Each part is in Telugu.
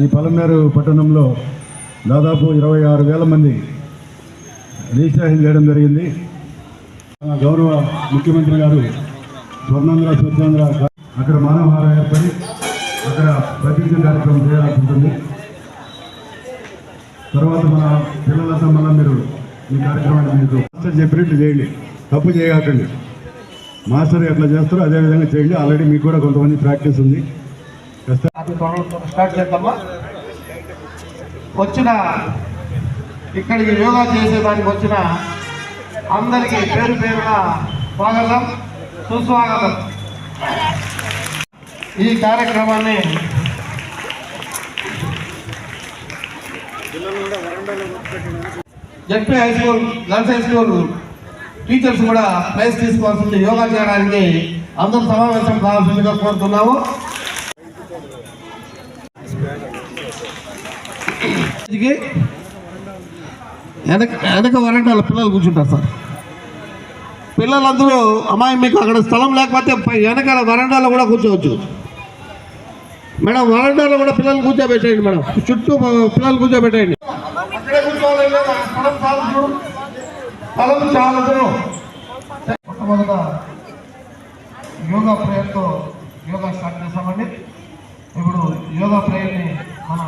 ఈ పలమేరు పట్టణంలో దాదాపు ఇరవై ఆరు వేల మంది రిజిస్ట్రేషన్ చేయడం జరిగింది. గౌరవ ముఖ్యమంత్రి గారు స్వర్ణాంధ్ర స్వచ్ఛాంధ్ర అక్కడ మానవహారం ఏర్పడి అక్కడ ప్రతిజ్ఞ కార్యక్రమం చేయాల్సి ఉంటుంది తర్వాత మన పిల్లలతో మళ్ళీ మీరు ఈ కార్యక్రమాన్ని మీకు చెప్పినట్టు చేయండి. తప్పు చేయకండి. మాస్టర్ ఎట్లా చేస్తారో అదే విధంగా చేయండి. ఆల్రెడీ మీకు కూడా కొంతమంది ప్రాక్టీస్ ఉంది. స్టార్ట్ చేద్దామా? వచ్చిన ఇక్కడికి యోగా చేసేదానికి వచ్చిన అందరికీ పేరు పేరున స్వాగతం సుస్వాగతం. ఈ కార్యక్రమాన్ని ZP high school girls high school teachers కూడా ప్రైస్ తీసుకోవాల్సింది యోగా చేయడానికి అందరూ సమావేశం కావాల్సిందిగా కోరుతున్నాము. వెనక వెనక వరండాల పిల్లలు కూర్చుంటారు సార్. పిల్లలందరూ అమ్మాయి మీకు అక్కడ స్థలం లేకపోతే వెనకాల వరండాలో కూడా కూర్చోవచ్చు. మేడం వరండాలో కూడా పిల్లలు కూర్చోబెట్టేయండి మేడం. చుట్టూ పిల్లలు కూర్చోబెట్టేయండి. తలకు చాలదు మొట్టమొదట యోగా ప్రేయర్తో యోగా స్టార్ట్ చేస్తామండి. ఇప్పుడు యోగా ప్రేయర్ని మన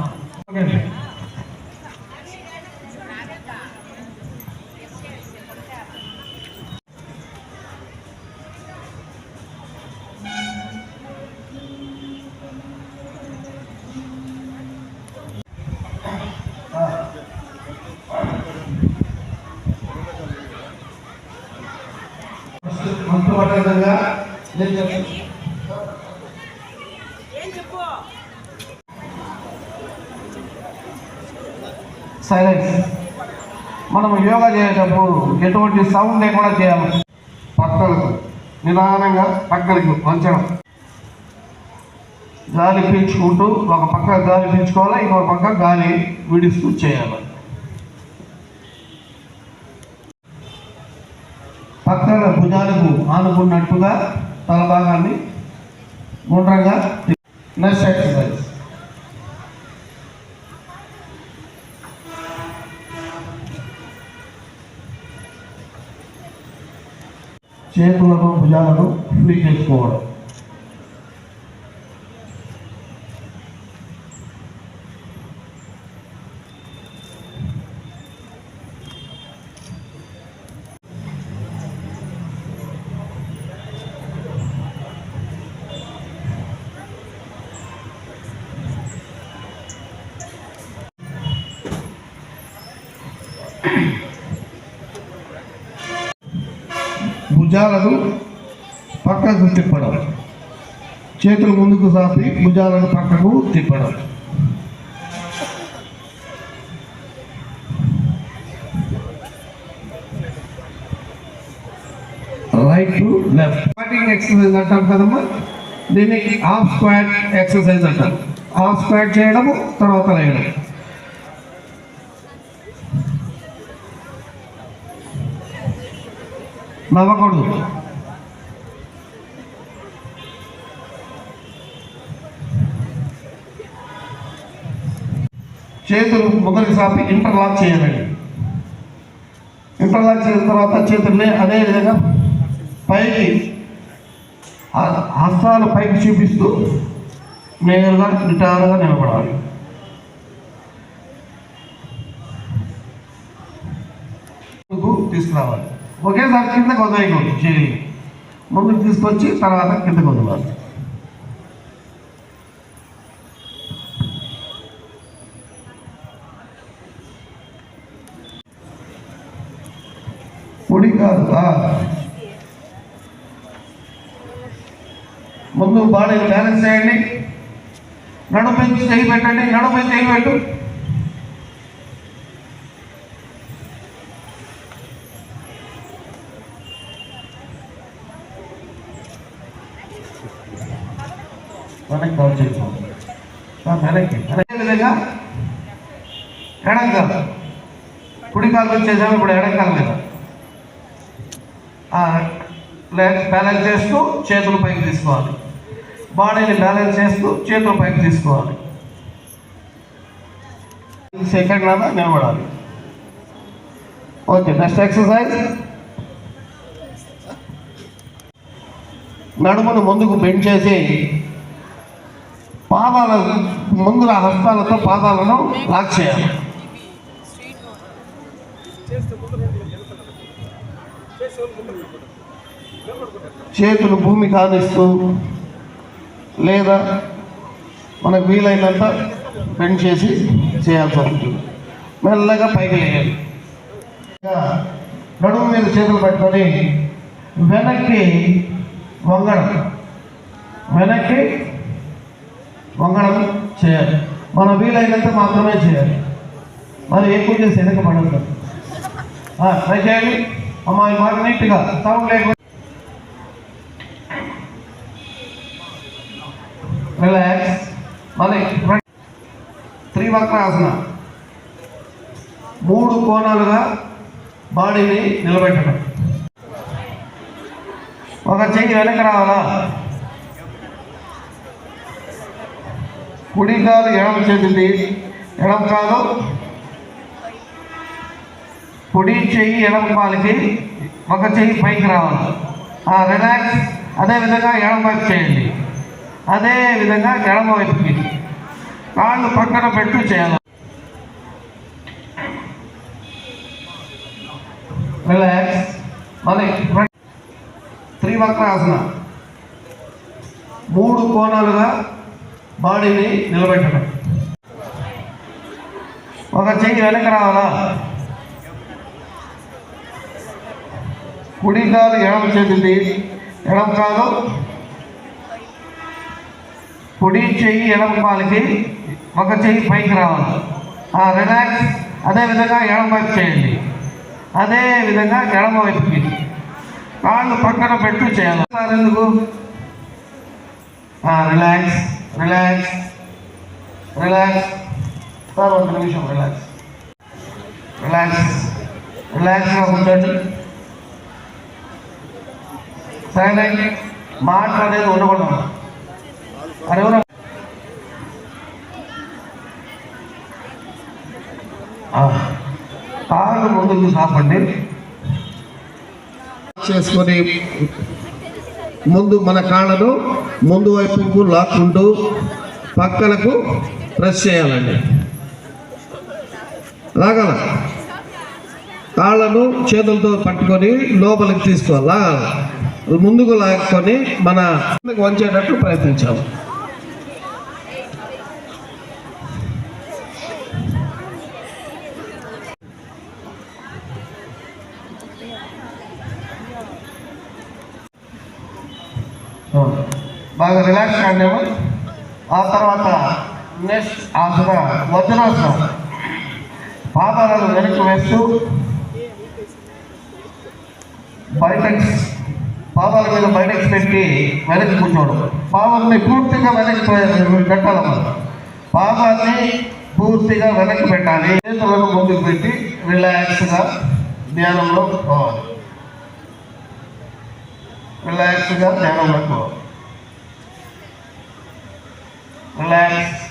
సైలెన్స్. మనం యోగా చేసేటప్పుడు ఎటువంటి సౌండ్ లేకుండా చేయాలి. పక్కలకు నిదానంగా పక్కలకు వంచడం. గాలి పీల్చుకుంటూ ఒక పక్క గాలి పీల్చుకోవాలి ఇంకొక పక్క గాలి విడిస్తూ చేయాలి? పక్కన భుజాలకు ఆనుకున్నట్టుగా తల భాగాన్ని గుండ్రంగా నెక్స్ట్ ఎక్సర్సైజ్ చేతులను భుజాలను ఫ్రీ చేసుకోవడం భుజాలను పక్కకు తిప్పడం. చేతులు ముందుకు సాపి భుజాలను పక్కకు తిప్పడం. Right to left squatting exercise అంటాం కదమ్మా. దీన్ని హాఫ్ స్క్వాట్ ఎక్సర్సైజ్ అంటారు హాఫ్ స్క్వాట్ చేయడము తర్వాత వేయడం నవ్వకూడదు. చేతులు మొదటి సాపి ఇంటర్లాక్ చేయాలండి. ఇంటర్లాక్ చేసిన తర్వాత చేతుల్ని అదేవిధంగా పైకి హస్తాలు పైకి చూపిస్తూ నేరుగా నిటారుగా నిలబడాలి. ముందుకు తీసుకురావాలి. ఒకేసారి కిందకు వదిలేయకూడదు. చేయి. ముందుకు తీసుకొచ్చి తర్వాత కిందకు వదలాలి. పొడి కాదు ముందు బాడీ బ్యాలెన్స్ చేయండి. నడుము చేయి పెట్టండి నడుము చేయి పెట్టు. వెనక్కి బాగు చేసుకోండి వెనక్కి అదే విధంగా ఎడంకాలు కుడి కాలు వచ్చేసాము ఇప్పుడు ఎడంకాల మీద బ్యాలెన్స్ చేస్తూ చేతులు పైకి తీసుకోవాలి. బాడీని బ్యాలెన్స్ చేస్తూ చేతుల పైకి తీసుకోవాలి. సెకండ్ లాగా నిలబడాలి. Okay next exercise. నడుమును ముందుకు బెండ్ చేసి పాదాల ముందు హస్తాలతో పాదాలను లాక్ చేయాలి. చేతులు భూమి కానిస్తూ లేదా మనకు వీలైనంత బెండ్ చేసి చేయాల్సి వస్తుంది. మెల్లగా పైకి లేయాలి. నడుము మీద చేతులు పెట్టుకొని వెనక్కి వంగడం. వెనక్కి వంగడం చేయాలి. మన వీలైనంత మాత్రమే చేయాలి. మరి ఎక్కువ చేసి వెనక పడద్దు ట్రై చేయండి. అమ్మాయి మాట నీట్గా సౌండ్ లేకుండా రిలాక్స్ మళ్ళీ త్రివక్రాసన మూడు కోణాలుగా బాడీని నిలబెట్టడం. ఒక చెయ్యి వెనక రావాలా? కుడి కాదు ఎడమ చేతిది. ఎడమ కాదు కుడి చెయ్యి ఎడమ కాలుకి ఒక చెయ్యి పైకి రావాలి. ఆ రిలాక్స్ అదేవిధంగా ఎడమ వైపు చేయండి. అదే విధంగా ఎడమ వైపుకి కాళ్ళు పక్కన పెట్టు చేయాలి. రిలాక్స్ మళ్ళీ త్రివక్రాసన మూడు కోణాలుగా బాడీని నిలబెట్టడం. ఒక చెయ్యి వెనక రావాలా? కుడి కాదు ఎడమ చేతిది ఎడమ కాదు కుడి చెయ్యి ఎడమ పాలకి ఒక చెయ్యి పైకి రావాలి. రిలాక్స్ అదే విధంగా ఎడమ వైపు చేయండి. అదే విధంగా ఎడమ వైపుకి కాళ్ళు పక్కన పెట్టు చేయాలి. సార్ ఎందుకు? రిలాక్స్ రిలాక్స్ రిలాక్స్ సార్ ఒక నిమిషం రిలాక్స్ రిలాక్స్ రిలాక్స్గా ఉండండి. సైలెంట్ మాట్లాడేది ఉండకూడదు. కాళ్ళు ముందుకు సాపండి. చేసుకొని ముందు మన కాళ్ళను ముందు వైపుకు లాక్కుంటూ పక్కలకు ప్రెస్ చేయాలండి. లాగల. కాళ్ళను చేతులతో పట్టుకొని లోపలికి తీసుకోవాలి? లాగాలి ముందుకు లాక్కొని మన వంచేటట్టు ప్రయత్నించాము బాగా రిలాక్స్ కాండాము ఆ తర్వాత నెక్స్ట్ ఆసన వజ్రాసనం పాదాలను వెనక్కి వేస్తూ బయటకి పాదాల మీద బయటకి పెట్టి వెనక్కి కూర్చోవడం పాదాలని పూర్తిగా వెనక్కి పె- పెట్టాలన్నమాట పాదాన్ని పూర్తిగా వెనక్కి పెట్టాలి. చేతులను ముందుకు పెట్టి రిలాక్స్గా ధ్యానంలో పోవాలి. రిలాక్స్గా ధ్యానంలో పోవాలి రిలాక్స్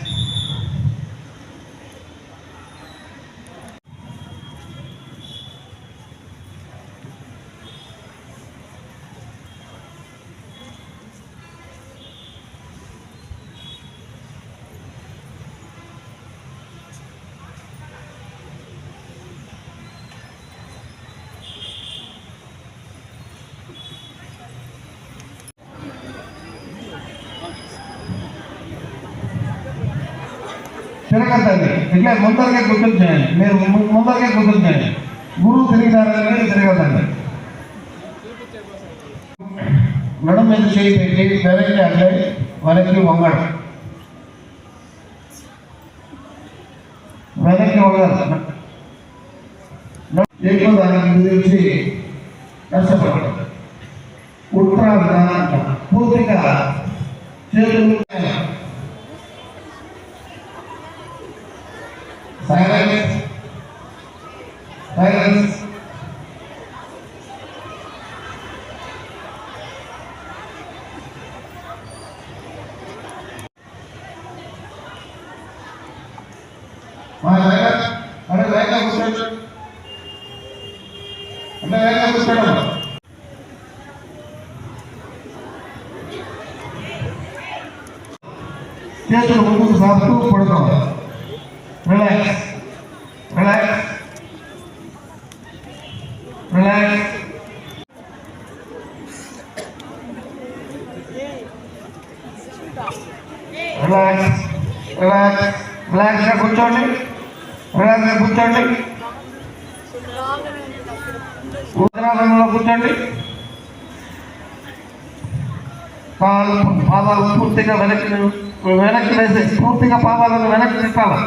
తిరగద్దండి. ఇట్లా ముందరకే గుర్తులు చేయండి. మీరు ము- ముందరకే గుర్తులు చేయండి. గురువు తిరిగినారని మీరు తిరగద్దండి. నడుము మీద చేయి పెట్టి వెనక్కి అంటే వెనక్కి వంగడం. వెనక్కి వంగడం. ఎక్కువ దాని గురించి కష్టపడడం. ఉత్తరాంధ్ర పూర్తిగా చేతులు Silence. Silence. Relax relax relax రిలాక్స్గా కూర్చోండి రిలాక్స్గా కూర్చోండి ఉత్తరాసనంలో కూర్చోండి పాదాలు పూర్తిగా వెనక్కి వెనక్కి వేసి పూర్తిగా పాదాలను వెనక్కి తిప్పాలి.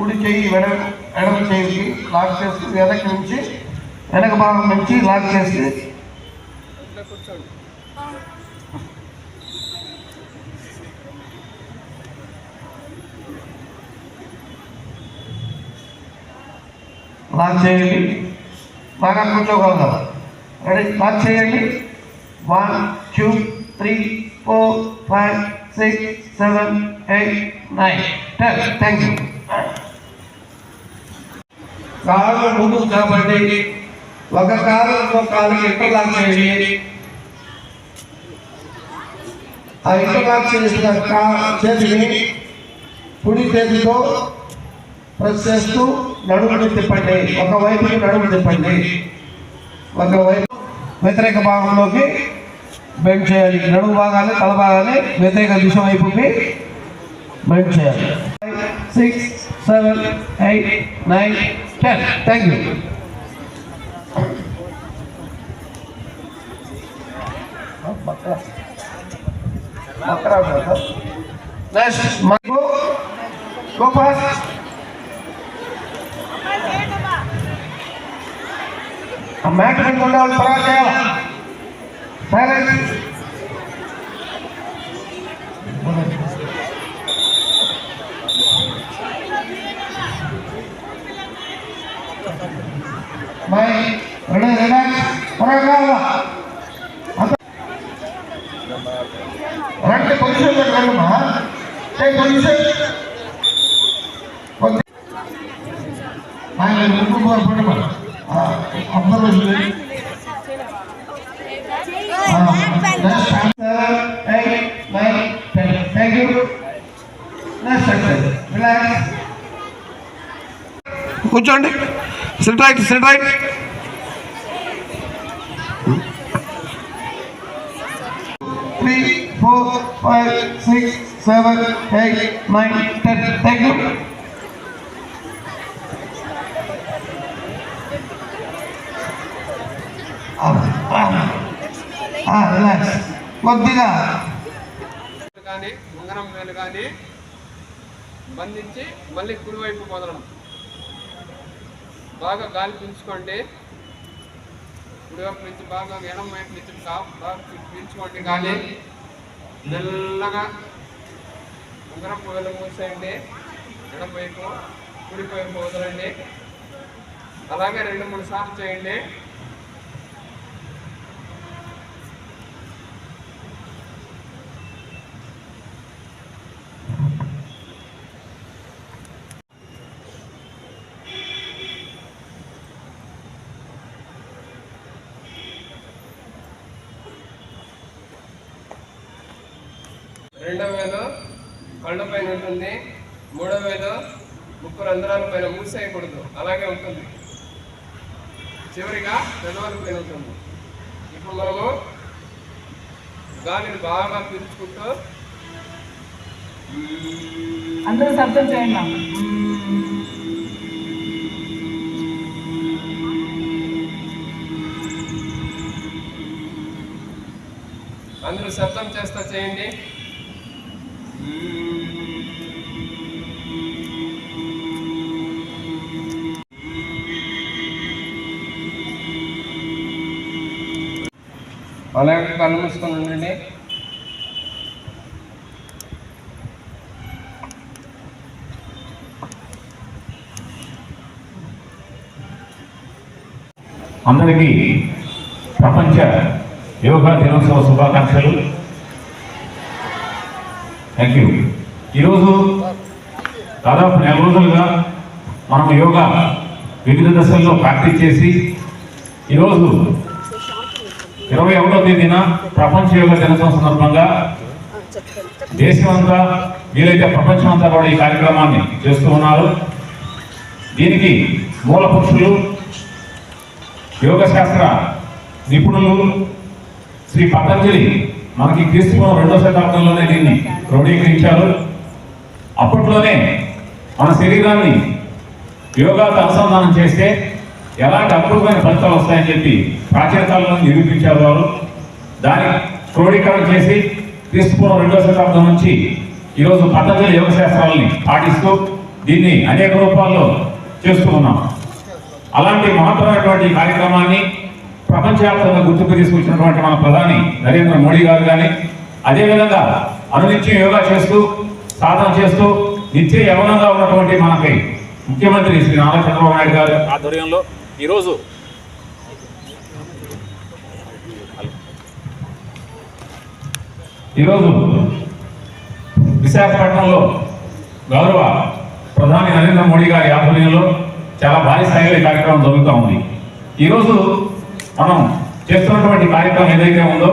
కుడి చేయి వెన ఎడమ చేయికి లాక్ చేసి వెనక్కి నుంచి వెనక భాగం నుంచి లాక్ చేసి లాక్ చేయండి. బాగా కూర్చోగలరా రెడీ? లాక్ చేయండి. One two three four five six seven eight nine ten. Thank you కాళ్ళు ముందుకు కాబట్టి ఒక కాలు ఇంకో కాలుకి ఇంటర్లాక్ చేయండి ఆ ఇంటర్లాక్ చేసిన కా చేతిని కుడి చేతితో ప్రెస్ చేస్తూ నడుముని తిప్పండి. ఒకవైపుకి నడుము తిప్పండి. ఒకవైపు వ్యతిరేక భాగంలోకి బెండ్ చేయాలి. నడుము భాగాన్ని తల భాగాన్ని వ్యతిరేక దిశ వైపుకి బెండ్ చేయాలి. Six seven eight nine ten thank you next మనకు గో ఫాస్ట్ ఆ మ్యాట్ మీద ఉండే వాళ్ళు తర్వాత చేయాలి సైలెంట్ బాయ్ రెడీ రిలాక్స్. త్వరగా రండి పొజిషన్ టేక్ పొజిషన్ ఆయన ముందుకు పడమ్మా అబ్జర్వేషన్ థ్యాంక్ యూ కూర్చోండి. Sit right sit right three four five six seven eight nine ten thank you relax కొద్దిగా కానీ ఉంగరం వేలు కానీ బంధించి మళ్ళీ కుడివైపు మొదలం బాగా గాలి పీల్చుకోండి. కుడివైపు నుంచి బాగా ఎడం వైపు నుంచి బాగా పీల్చుకోండి గాలి. మెల్లగా ఉంగరం వేలు మూసేయండి. ఎడం వైపు కుడిపోయి వదలండి. అలాగే రెండు మూడు సార్లు చేయండి రెండో వేలు కళ్ళ పైన ఉంటుంది మూడో వేలు ముక్కు రంధ్రాల పైన అలాగే ఉంటుంది. చివరిగా పెదవుల ఉంటుంది ఇప్పుడు మనము గాలిని బాగా పీల్చుకుంటూ అందరూ శబ్దం చేయండి అందరూ శబ్దం చేస్తా చేయండి. అలాగే కళ్ళు మూసుకొని ఉండండి. అందరికీ ప్రపంచ యోగా దినోత్సవ శుభాకాంక్షలు. థ్యాంక్ యూ ఈరోజు దాదాపు నెల రోజులుగా మనం యోగా వివిధ దశల్లో ప్రాక్టీస్ చేసి ఈరోజు ఇరవై ఒకటో తేదీన ప్రపంచ యోగా దినోత్సవం సందర్భంగా దేశమంతా వీలైతే ప్రపంచం అంతా కూడా ఈ కార్యక్రమాన్ని చేస్తూ ఉన్నారు. దీనికి మూల పురుషులు యోగ శాస్త్ర నిపుణులు శ్రీ పతంజలి మనకి క్రీస్తు రెండో శతాబ్దంలోనే దీన్ని క్రోడీకరించారు. అప్పట్లోనే మన శరీరాన్ని యోగాతో అనుసంధానం చేస్తే ఎలాంటి అద్భుతమైన ఫలితాలు వస్తాయని చెప్పి ప్రాచీన కాలంలో నిరూపించారు వారు. దాన్ని క్రోడీకరణ చేసి క్రీస్తుపూర్వం రెండో శతాబ్దం నుంచి ఈరోజు పద్ధతుల యోగ శాస్త్రాలని పాటిస్తూ దీన్ని అనేక రూపాల్లో చేస్తూ ఉన్నాం. అలాంటి మహత్తరమైనటువంటి కార్యక్రమాన్ని ప్రపంచవ్యాప్తంగా గుర్తుకు తీసుకొచ్చినటువంటి మన ప్రధాని నరేంద్ర మోడీ గారు కానీ అదేవిధంగా అనునిత్యం యోగా చేస్తూ సాధన చేస్తూ నిత్య యవనంగా ఉన్నటువంటి మనకి ముఖ్యమంత్రి శ్రీ నారా చంద్రబాబు నాయుడు గారు ఆధ్వర్యంలో ఈరోజు ఈరోజు విశాఖపట్నంలో గౌరవ ప్రధాని నరేంద్ర మోడీ గారి ఆధ్వర్యంలో చాలా భారీ స్థాయిలో ఈ కార్యక్రమం జరుగుతూ ఉంది. ఈరోజు మనం చేస్తున్నటువంటి కార్యక్రమం ఏదైతే ఉందో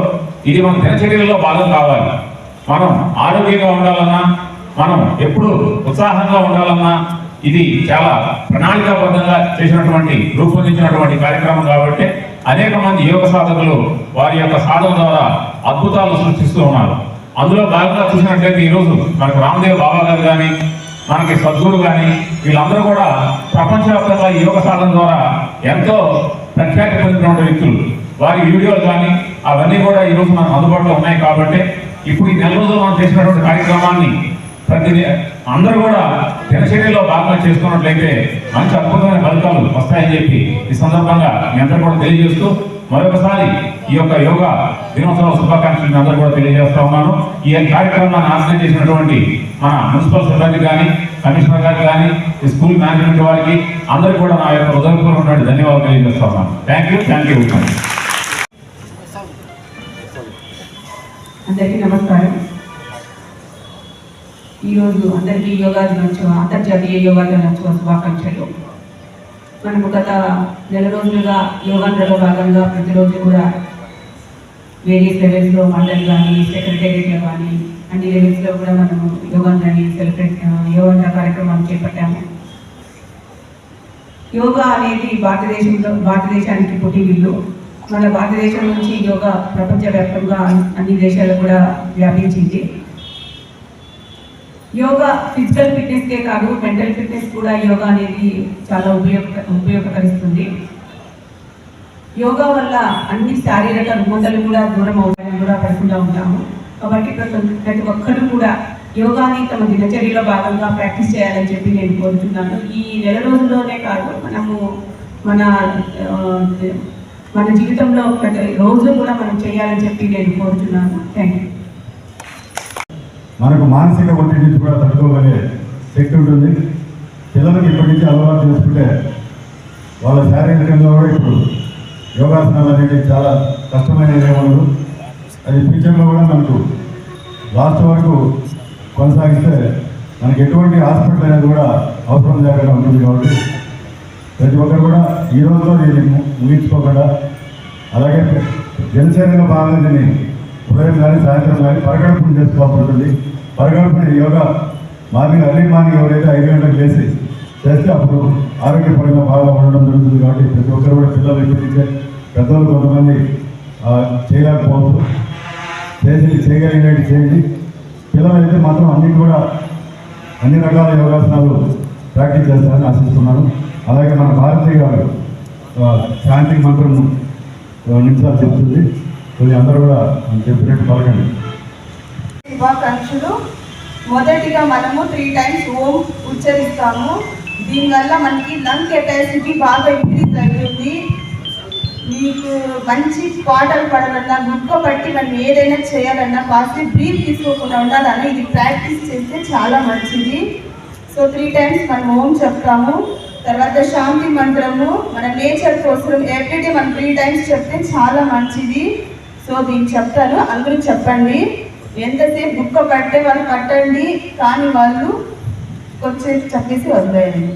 ఇది మన దినచర్యలో భాగం కావాలి. మనం ఆరోగ్యంగా ఉండాలన్నా మనం ఎప్పుడు ఉత్సాహంగా ఉండాలన్నా ఇది చాలా ప్రణాళికాబద్ధంగా చేసినటువంటి రూపొందించినటువంటి కార్యక్రమం కాబట్టి అనేక మంది యోగ సాధకులు వారి యొక్క సాధన ద్వారా అద్భుతాలు సృష్టిస్తూ ఉన్నారు. అందులో భాగంగా చూసినట్లయితే ఈరోజు మనకు రామదేవ్ బాబా గారు కానీ మనకి సద్గురు కానీ వీళ్ళందరూ కూడా ప్రపంచవ్యాప్తంగా ఈ యోగ సాధన ద్వారా ఎంతో ప్రఖ్యాతి పొందినటువంటి వ్యక్తులు. వారి వీడియోలు కానీ అవన్నీ కూడా ఈరోజు మనకు అందుబాటులో ఉన్నాయి కాబట్టి ఇప్పుడు ఈ నెల రోజులు మనం చేసినటువంటి కార్యక్రమాన్ని ప్రతి అందరూ కూడా దినచర్యలో భాగంగా చేసుకున్నట్లయితే మంచి అద్భుతమైన ఫలితాలు వస్తాయని చెప్పి ఈ సందర్భంగా మీ అందరూ కూడా తెలియజేస్తూ మరొకసారి ఈ యొక్క యోగా దినోత్సవ శుభాకాంక్షలు అందరూ కూడా తెలియజేస్తా ఉన్నాను. ఈ కార్యక్రమాన్ని ఆశ్రయం చేసినటువంటి మన మున్సిపల్ సిబ్బంది కానీ కమిషనర్ గారు కానీ ఈ స్కూల్ మేనేజ్మెంట్ వారికి అందరికీ కూడా నా యొక్క హృదయపూర్వకమైనటువంటి ధన్యవాదాలు తెలియజేస్తా ఉన్నాను. థ్యాంక్ యూ థ్యాంక్ యూ అందరికీ నమస్కారం. ఈరోజు అందరికీ యోగా దినోత్సవం అంతర్జాతీయ యోగా దినోత్సవ శుభాకాంక్షలు. మనము గత నెల రోజులుగా యోగాంధ్రలో భాగంగా ప్రతిరోజు కూడా వేరియస్ లెవెల్స్లో మండలి కానీ సెక్రటేరియట్లో కానీ అన్ని లెవెల్స్లో కూడా మనము యోగాంధ్రని సెలబ్రేట్ యోగాంధ్ర కార్యక్రమాన్ని చేపట్టాము. యోగా అనేది భారతదేశంలో భారతదేశానికి పుట్టినిల్లు మన భారతదేశం నుంచి యోగా ప్రపంచవ్యాప్తంగా అన్ని దేశాలకు కూడా వ్యాపించింది. యోగా ఫిజికల్ ఫిట్నెస్కే కాదు మెంటల్ ఫిట్నెస్ కూడా యోగా అనేది చాలా ఉపయోగ ఉపయోగకరిస్తుంది యోగా వల్ల అన్ని శారీరక రుగ్మతలు కూడా దూరం అవుతాయని కూడా పడుకుంటూ ఉంటాము. కాబట్టి ప్రతి ఒక్కరు కూడా యోగాని తమ దినచర్యలో భాగంగా ప్రాక్టీస్ చేయాలని చెప్పి నేను కోరుతున్నాను. ఈ నెల రోజుల్లోనే కాదు మనము మన మన జీవితంలో ప్రతి రోజు కూడా మనం చేయాలని చెప్పి నేను కోరుతున్నాను. థ్యాంక్ యూ మనకు మానసిక ఒత్తిడి నుంచి కూడా తట్టుకోగలిగే శక్తి ఉంటుంది. పిల్లలకి ఇప్పటి నుంచి అలవాటు చేసుకుంటే వాళ్ళ శారీరకంగా కూడా ఇప్పుడు యోగాసనాలు అనేవి చాలా కష్టమైన ఉండదు అది ఫ్యూచర్లో కూడా మనకు లాస్ట్ వరకు కొనసాగిస్తే మనకి ఎటువంటి హాస్పిటల్ అనేది కూడా అవసరం లేకుండా ఉంటుంది కాబట్టి ప్రతి ఒక్కరు కూడా ఈ రోజులో దీన్ని ముగించుకోకుండా అలాగే జనసేనలో భాగంగా దీన్ని ఉదయం కానీ సాయంత్రం కానీ పరగడుపుని చేసుకోవాల్సి ఉంటుంది. పరగడుపుని యోగా మార్నింగ్ అర్లీ మార్నింగ్ ఎవరైతే ఐదు గంటలకు చేసి చేస్తే అప్పుడు ఆరోగ్యపరంగా బాగా ఉండడం జరుగుతుంది కాబట్టి ప్రతి ఒక్కరు కూడా పిల్లలు ఇప్పటికే పెద్దలు కొంతమంది చేయలేకపోవచ్చు. చేసి చేయగలిగినట్టు చేయండి. పిల్లలైతే మాత్రం అన్ని కూడా అన్ని రకాల యోగాసనాలు ప్రాక్టీస్ చేస్తారని ఆశిస్తున్నాను. అలాగే మన భారతీయ గారు శాంతి మంత్రం నిమిషాలు చెప్తుంది. అందరూ కూడా చెప్పినట్టు పలకండి. శుభాకాంక్షలు. మొదటిగా మనము త్రీ టైమ్స్ ఓం ఉచ్చరిస్తాము. దీనివల్ల మనకి లంగ్ కెపాసిటీ బాగా ఇంక్రీజ్ అవుతుంది. మీకు మంచి పాటలు పడాలన్నా గుక్క పట్టి మనం ఏదైనా చేయాలన్నా పాజిటివ్ బ్రీత్ తీసుకోకుండా ఉండాలన్నా ఇది ప్రాక్టీస్ చేస్తే చాలా మంచిది. సో త్రీ టైమ్స్ మనం ఓం చెప్తాము. తర్వాత శాంతి మంత్రము మన నేచర్ కోసం ఎవ్రీడే మనం త్రీ టైమ్స్ చెప్తే చాలా మంచిది. సో దీన్ని చెప్తాను. అందరూ చెప్పండి. ఎంతసేపు బుక్క కట్టే వాళ్ళు కట్టండి. కానీ వాళ్ళు వచ్చేసి చెప్పేసి వదిలేయండి.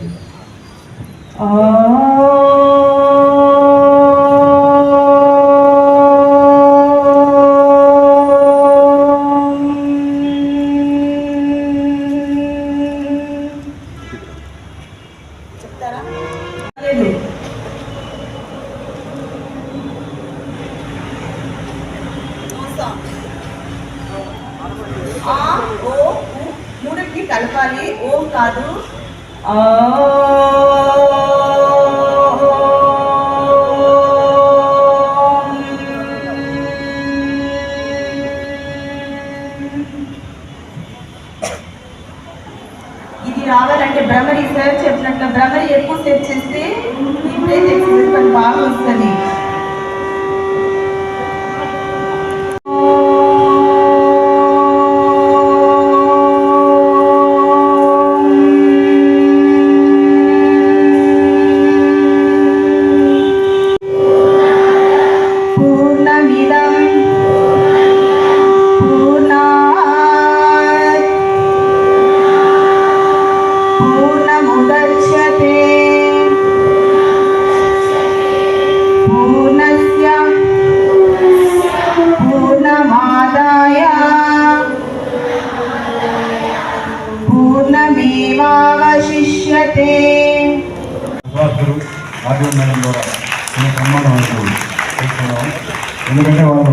ఎందుకంటే వాళ్ళు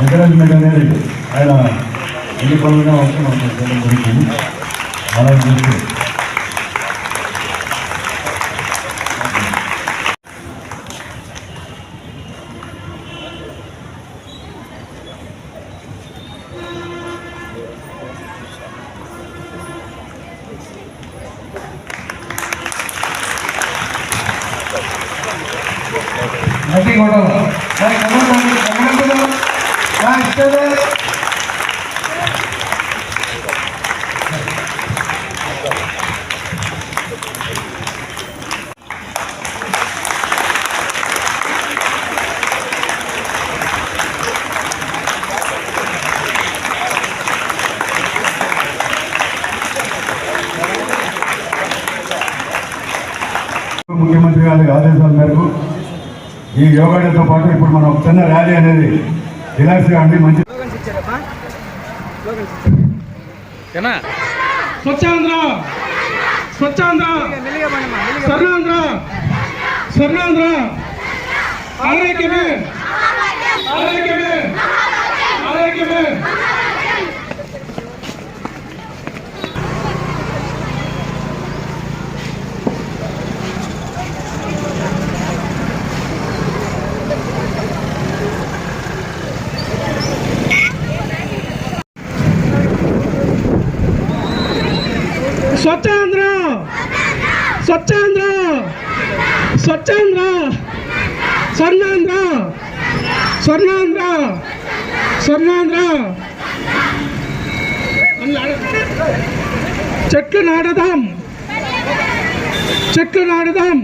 ఎంకరేజ్మెంట్ అనేది ఆయన ఎన్ని పనులుగా వచ్చి మనకు. చేయడం జరుగుతుంది అలా ఆదేశాల మేరకు ఈ యోగా డేతో పాటు ఇప్పుడు మనం చిన్న ర్యాలీ అనేది రిలాక్స్గా అండి మంచి స్వచ్ఛాంధ్ర! స్వచ్ఛాంధ్ర! స్వర్ణాంధ్ర! స్వర్ణాంధ్ర! ఆరోగ్యమే! ఆరోగ్యమే! ఆరోగ్యమే! స్వచ్ఛాంధ్ర! స్వచ్ఛాంధ్ర! స్వచ్ఛాంధ్ర! స్వర్ణాంధ్ర! స్వర్ణాంధ్ర! స్వర్ణాంధ్ర! చెట్లు నాడదాం చెట్లు నాడదాం